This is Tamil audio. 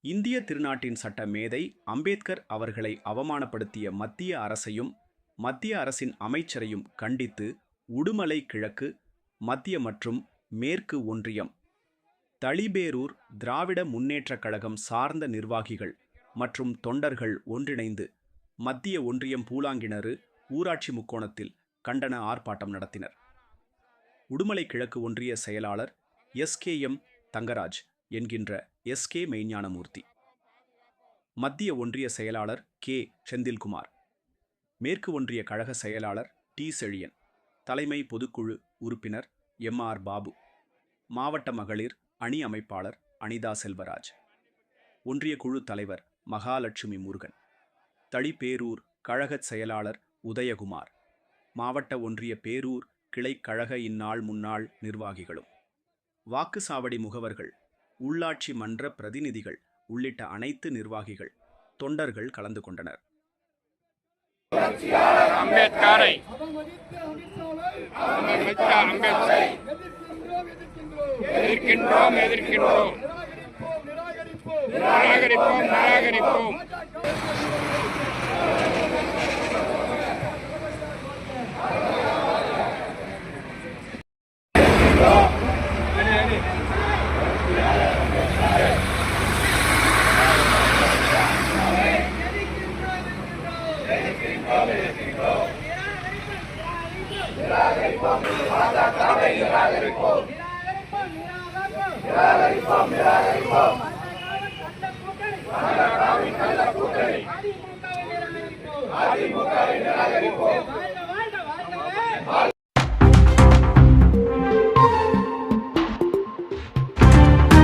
இந்திய திருநாட்டின் சட்ட மேதை அம்பேத்கர் அவர்களை அவமானப்படுத்திய மத்திய அரசையும் மத்திய அரசின் அமைச்சரையும் கண்டித்து உடுமலை கிழக்கு மத்திய மற்றும் மேற்கு ஒன்றியம் தளிபேரூர் திராவிட முன்னேற்றக் கழகம் சார்ந்த நிர்வாகிகள் மற்றும் தொண்டர்கள் ஒன்றிணைந்து மத்திய ஒன்றியம் பூலாங்கிணறு ஊராட்சி முக்கோணத்தில் கண்டன ஆர்ப்பாட்டம் நடத்தினர். உடுமலை கிழக்கு ஒன்றிய செயலாளர் எஸ்கேஎம் தங்கராஜ் என்கின்ற எஸ் கே மெய்ஞானமூர்த்தி. மத்திய ஒன்றிய செயலாளர் கே. செந்தில்குமார். மேற்கு ஒன்றிய கழக செயலாளர் டி. செழியன். தலைமை பொதுக்குழு உறுப்பினர் எம். ஆர். பாபு. மாவட்ட மகளிர் அணி அமைப்பாளர் அனிதா செல்வராஜ். ஒன்றிய குழு தலைவர் மகாலட்சுமி முருகன். தளிப்பேரூர் கழகச் செயலாளர் உதயகுமார். மாவட்ட ஒன்றிய பேரூர் கிளை கழக இந்நாள் முன்னாள் நிர்வாகிகளும். வாக்குச்சாவடி முகவர்கள் உள்ளாட்சி மன்ற பிரதிநிதிகள் உள்ளிட்ட அனைத்து நிர்வாகிகள் தொண்டர்கள் கலந்து கொண்டனர். அம்பேத்கரை எதிர்க்கின்றோம் அமித்ஷாவை அவமதித்த எதிர்க்கின்றோம். நிராகரிப்போம் நிராகரிப்போம். எதிர்க்கின்றோம் நிராகரிப்போம் நிராகரிப்போம் நிராகரிப்போம் நிராகரிப்போம் அதிமுகவை